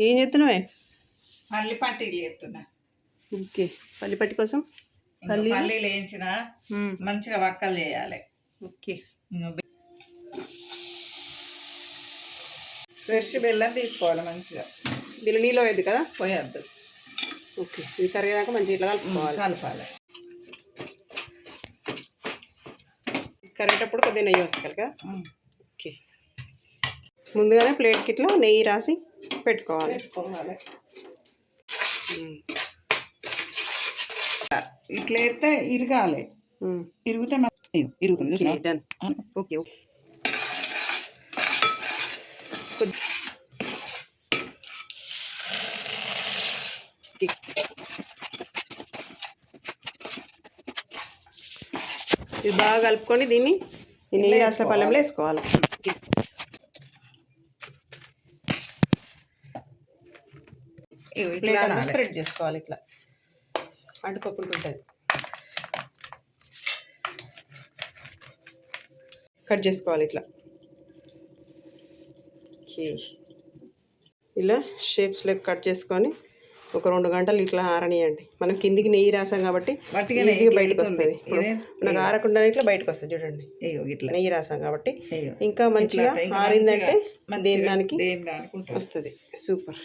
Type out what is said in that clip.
ఏం చేస్తున్నావే? పల్లి పట్టీలు ఎత్తున్నా ఓకే. పల్లిపట్టి కోసం? ఇంకా పల్లీలు? వేయించిన. మంచిగా వక్కలు చేయాలి. ఓకే. ఫ్రెష్ బెల్లం తీసుకోవాలి మంచిగా. దీనిలో నీళ్ళు అయ్యింది కదా? పోయొద్దు. ఓకే. ఇది కరిగేదాకా మంచిగా ఇట్లా కలుపుకోవాలి. కలపాలి. కరిగేటప్పుడు కొద్దిగా నెయ్యి వస్తుంది కదా. ఓకే. ముందుగానే ప్లేట్కి ఇట్లా నెయ్యి రాసి పెట్టుకోవాలి. ఇట్లా అయితే ఇరగాలి. ఇరిగితే ఇరుగుతుంది ఓకే. ఇది బాగా కలుపుకొని దీన్ని నెయ్యి రాసిన పళ్ళెంలో వేసుకోవాలి ఓకే. ఇగో ఇట్లా. స్ప్రెడ్ చేసుకోవాలి ఇట్లా. అంటుకోకుండా ఉంటుంది. కట్ చేసుకోవాలి ఇట్లా. ఓకే. ఇలా షేప్స్ లెక్క కట్ చేసుకొని ఒక రెండు గంటలు ఇట్లా ఆరనియండి. మనం కిందికి నెయ్యి రాసాం కాబట్టి ఈజీగా బయటకు. వస్తుంది. మనకు ఆరకుండా ఇట్లా బయటకు వస్తుంది చూడండి. ఇట్లా. నెయ్యి రాసాం కాబట్టి. ఇంకా మంచిగా ఆరిందంటే దేని దానికి వస్తుంది. సూపర్.